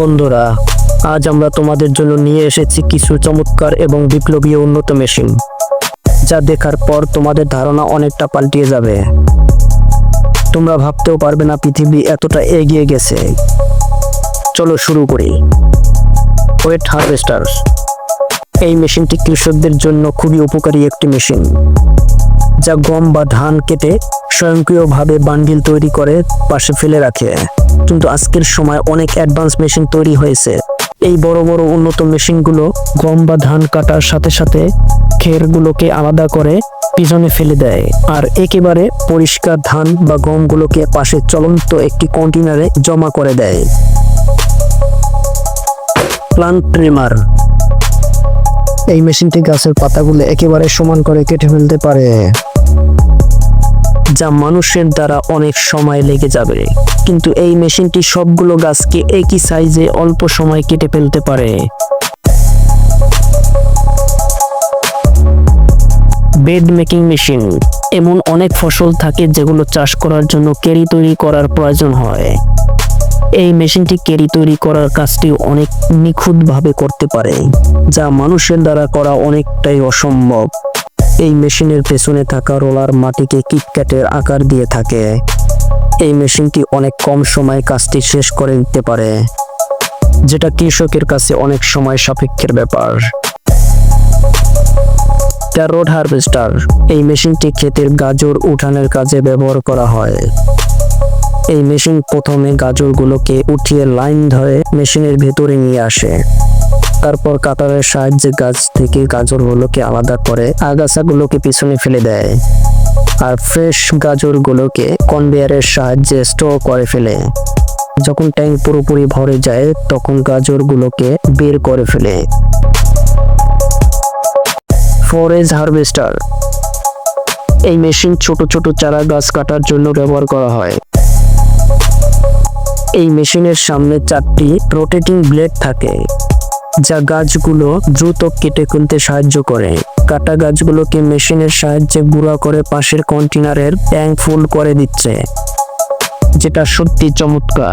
বন্ধুরা, আজ আমরা তোমাদের জন্য নিয়ে এসেছি কিছু চমৎকার এবং বিপ্লবীয় উন্নত মেশিন, যা দেখার পর তোমাদের ধারণা অনেকটা পাল্টিয়ে যাবে। তোমরা ভাবতেও পারবে না পৃথিবী এতটা এগিয়ে গেছে। চলো শুরু করি। ওয়েট হারভেস্টার এই মেশিনটি কৃষকদের জন্য খুবই উপকারী একটি মেশিন, যা গম বা ধান কেটে স্বয়ংক্রিয়ভাবে বান্ডিল তৈরি করে পাশে ফেলে রাখে। কিন্তু আজকের সময় অনেক অ্যাডভান্স মেশিন তৈরি হয়েছে। এই বড় বড় উন্নত মেশিনগুলো গম বা ধান কাটার সাথে সাথে খেরগুলোকে আলাদা করে পিছনে ফেলে দেয়। আর একেবারে পরিষ্কার ধান বা গমগুলোকে পাশে চলন্ত একটি কন্টেনারে জমা করে দেয়। Plant trimmer. এই মেশিনটি গাছের পাতাগুলো একেবারে সমান করে কেটে ফেলতে পারে। যা মানুষের দ্বারা অনেক সময় লেগে যাবে। কিন্তু এই মেশিনটি সবগুলো গাছকে একই সাইজে অল্প সময় কেটে ফেলতে পারে। Bed making machine. এমন অনেক ফসল থাকে যেগুলো চাষ করার জন্য কেরি তৈরি করার প্রয়োজন হয়। এই মেশিনটি কেরি তৈরি করার কাজটি অনেক নিখুঁতভাবে করতে পারে, যা মানুষের দ্বারা করা অনেকটাই অসম্ভব। এই মেশিনের পেছনে থাকা রোলার মাটিকে কিটক্যাটের আকার দিয়ে থাকে। এই মেশিনটি অনেক কম সময়ে কাজটি শেষ করে দিতে পারে, যেটা কৃষকের কাছে অনেক সময় সাপেক্ষের ব্যাপার। রোড হারভেস্টার, এই মেশিনটি ক্ষেতের গাজর উঠানের কাজে ব্যবহার করা হয়। এই মেশিন প্রথমে গাজরগুলোকে উঠিয়ে লাইন ধরে মেশিনের ভেতরে নিয়ে আসে। তারপর কাটারের সাহায্যে গাছ থেকে গাজরগুলোকে আলাদা করে আগাছাগুলোকে পিছনে ফেলে দেয় আর ফ্রেশ গাজরগুলোকে কনভেয়ারের সাহায্যে স্টোর করে ফেলে। যখন ট্যাঙ্ক পুরোপুরি ভরে যায়, তখন গাজরগুলোকে বের করে ফেলে। Forage harvester. এই মেশিন ছোট ছোট চারা গাছ কাটার জন্য ব্যবহার করা হয়। এই মেশিনের সামনে চারটি রোটেটিং ব্লেড থাকে। যা গাছগুলো দ্রুত কেটে খুলতে সাহায্য করে। কাটা গাছগুলোকে মেশিনের সাহায্যে গুঁড়া করে পাশের কন্টেনারের ট্যাঙ্ক ফুল করে দিচ্ছে, যেটা সত্যি চমৎকার।